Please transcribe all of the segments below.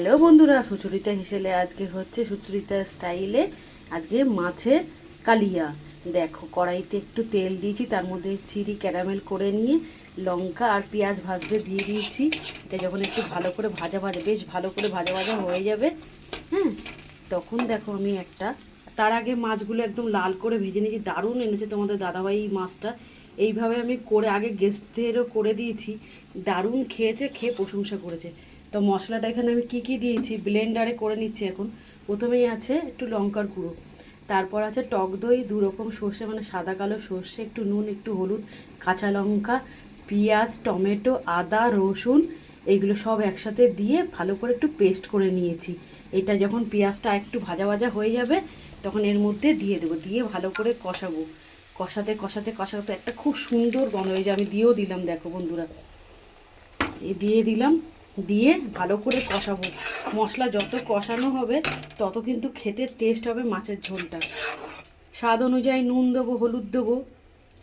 Hello বন্ধুরা, সুচরিতা হিসেলে আজকে হচ্ছে সুচরিতা স্টাইলে আজকে মাছের কালিয়া। দেখো, কড়াইতে একটু তেল দিয়েছি, তার মধ্যে চিড়ি, ক্যারামেল করে নিয়ে লঙ্কা আর পেঁয়াজ ভাজতে দিয়ে দিয়েছি। এটা যখন একটু ভালো করে ভাজা ভাজা, বেশ ভালো করে ভাজা ভাজা হয়ে যাবে হ্যাঁ? তখন দেখো আমি একটা, তার আগে মাছগুলো একদম লাল করে ভেজে নিয়েছি। দারুণ এনেছে তোমাদের দাদাভাই মাছটা। এইভাবে আমি করে, আগে গেস্টদেরও করে দিয়েছি। দারুণ খেয়েছে, খেয়ে প্রশংসা করেছে। তো মশলাটা এখানে আমি কি কি দিয়েছি? ব্লেন্ডারে করে নিচ্ছি এখন। প্রথমেই আছে একটু লঙ্কার গুঁড়ো। তারপর আছে টক দই, দু রকম সর্ষে মানে সাদা কালো সর্ষে, একটু নুন, একটু হলুদ, কাঁচা লঙ্কা, পেঁয়াজ, টমেটো, আদা, রসুন, এইগুলো সব একসাথে দিয়ে ভালো করে একটু পেস্ট করে নিয়েছি। এটা যখন পেঁয়াজটা একটু ভাজা ভাজা হয়ে যাবে, তখন এর মধ্যে দিয়ে দেবো। দিয়ে ভালো করে কষাবো। কষাতে কষাতে কষাতে একটা খুব সুন্দর গন্ধ। হয়ে যায় আমি দিয়েও দিলাম, দেখো বন্ধুরা। এই দিয়ে দিলাম। দিয়ে ভালো করে কষাবো। মশলা যত কষানো হবে, তত কিন্তু খেতে টেস্ট হবে মাছের ঝোলটা। স্বাদ অনুযায়ী নুন দেবো, হলুদ দেবো,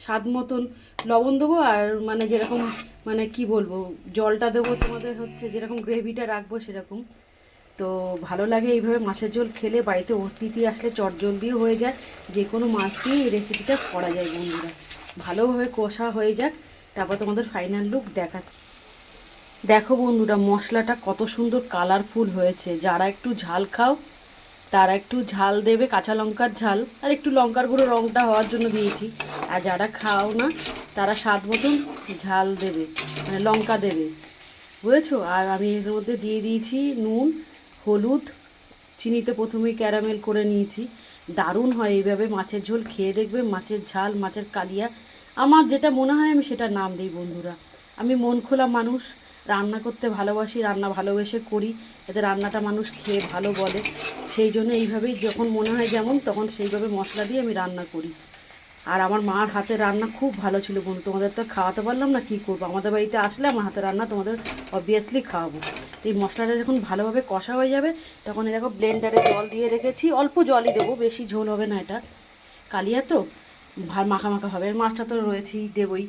স্বাদ মতন লবণ দেবো আর মানে যেরকম মানে কি বলব, জলটা দেবো তোমাদের হচ্ছে যেরকম গ্রেভিটা রাখব সেরকম। তো ভালো লাগে এইভাবে মাছের ঝোল খেলে, বাড়িতে অতিথি আসলে চট জলদিও হয়ে যায়। যে কোনো মাছ দিয়ে এই রেসিপিটা করা যায় বন্ধুরা। ভালোভাবে কষা হয়ে যাক, তারপর তোমাদের ফাইনাল লুক দেখা দেখো বন্ধুরা, মশলাটা কত সুন্দর কালারফুল হয়েছে। যারা একটু ঝাল খাও, তারা একটু ঝাল দেবে, কাঁচা লঙ্কার ঝাল। আর একটু লঙ্কার গুঁড়ো রঙটা হওয়ার জন্য দিয়েছি। আর যারা খাও না, তারা স্বাদ মতন ঝাল দেবে মানে লঙ্কা দেবে। বুঝেছ? আর আমি এর মধ্যে দিয়ে দিয়েছি নুন, হলুদ, চিনিতে প্রথমেই ক্যারামেল করে নিয়েছি। দারুণ হয় এইভাবে মাছের ঝোল, খেয়ে দেখবে মাছের ঝাল, মাছের কালিয়া। আমার যেটা মনে হয় আমি সেটা নাম দিই বন্ধুরা। আমি মন খোলা মানুষ রান্না করতে ভালোবাসি, রান্না ভালোবেসে করি এতে রান্নাটা মানুষ খেয়ে ভালো বলে। সেই জন্য এইভাবেই যখন মনে হয় যেমন, তখন সেইভাবে মশলা দিয়ে আমি রান্না করি। আর আমার মার হাতে রান্না খুব ভালো ছিল বন্ধু, তোমাদের তো খাওয়াতে পারলাম না, কী করব? আমাদের বাড়িতে আসলে আমার হাতে রান্না তোমাদের অবভিয়াসলি খাওয়াবো। এই মশলাটা যখন ভালোভাবে কষা হয়ে যাবে, তখন এই দেখো ব্লেন্ডারে জল দিয়ে রেখেছি, অল্প জলই দেবো, বেশি ঝোল হবে না এটা। কালিয়া তো মাখা মাখা হবে মাছটা তো রয়েছেই, দেবই।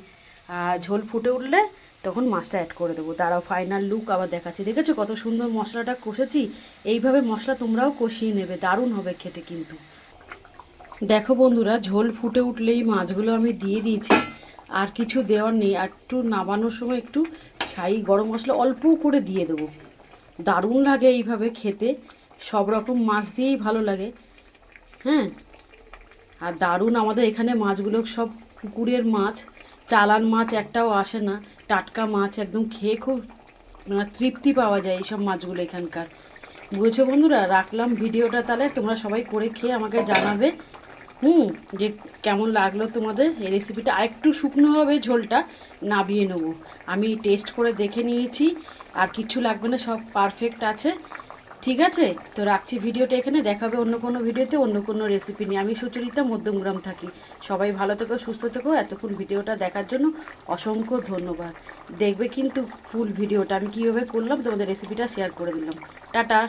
ঝোল ফুটে উঠলে তখন মাছটা অ্যাড করে দেবো। তারাও ফাইনাল লুক আবার দেখাচ্ছি। দেখেছ কত সুন্দর মশলাটা কষেছি? এইভাবে মশলা তোমরাও কষিয়ে নেবে, দারুণ হবে খেতে কিন্তু। দেখো বন্ধুরা, ঝোল ফুটে উঠলেই মাছগুলো আমি দিয়ে দিয়েছি। আর কিছু দেওয়ার নেই। আর একটু নামানোর সময় একটু ছাই গরম মশলা অল্প করে দিয়ে দেবো। দারুণ লাগে এইভাবে খেতে। সব রকম মাছ দিয়েই ভালো লাগে। হ্যাঁ? আর দারুণ আমাদের এখানে মাছগুলো সব পুকুরের মাছ। চালান মাছ একটাও আসে না। টাটকা মাছ একদম খেয়ে খুব মানে তৃপ্তি পাওয়া যায় এইসব মাছগুলো এখানকার। বুঝেছ বন্ধুরা? রাখলাম ভিডিওটা তাহলে, তোমরা সবাই করে খেয়ে আমাকে জানাবে। হুম, যে কেমন লাগল তোমাদের? এই রেসিপিটা আরেকটু শুকনো হবে ঝোলটা, নাবিয়ে নেব। আমি টেস্ট করে দেখে নিয়েছি, আর কিচ্ছু লাগবে না, সব পারফেক্ট আছে। ঠিক আছে? তো রাখছি ভিডিওটা এখানে। দেখাবে অন্য কোনো ভিডিওতে, অন্য কোনো রেসিপি নিয়ে। আমি সুচরিতা, মধ্যমগ্রাম থাকি। সবাই ভালো থেকো, সুস্থ থেকো। এতক্ষণ ভিডিওটা দেখার জন্য অসংখ্য ধন্যবাদ। দেখবে কিন্তু ফুল ভিডিওটা। আমি কীভাবে করলাম? তোমাদের রেসিপিটা শেয়ার করে দিলাম। টাটা!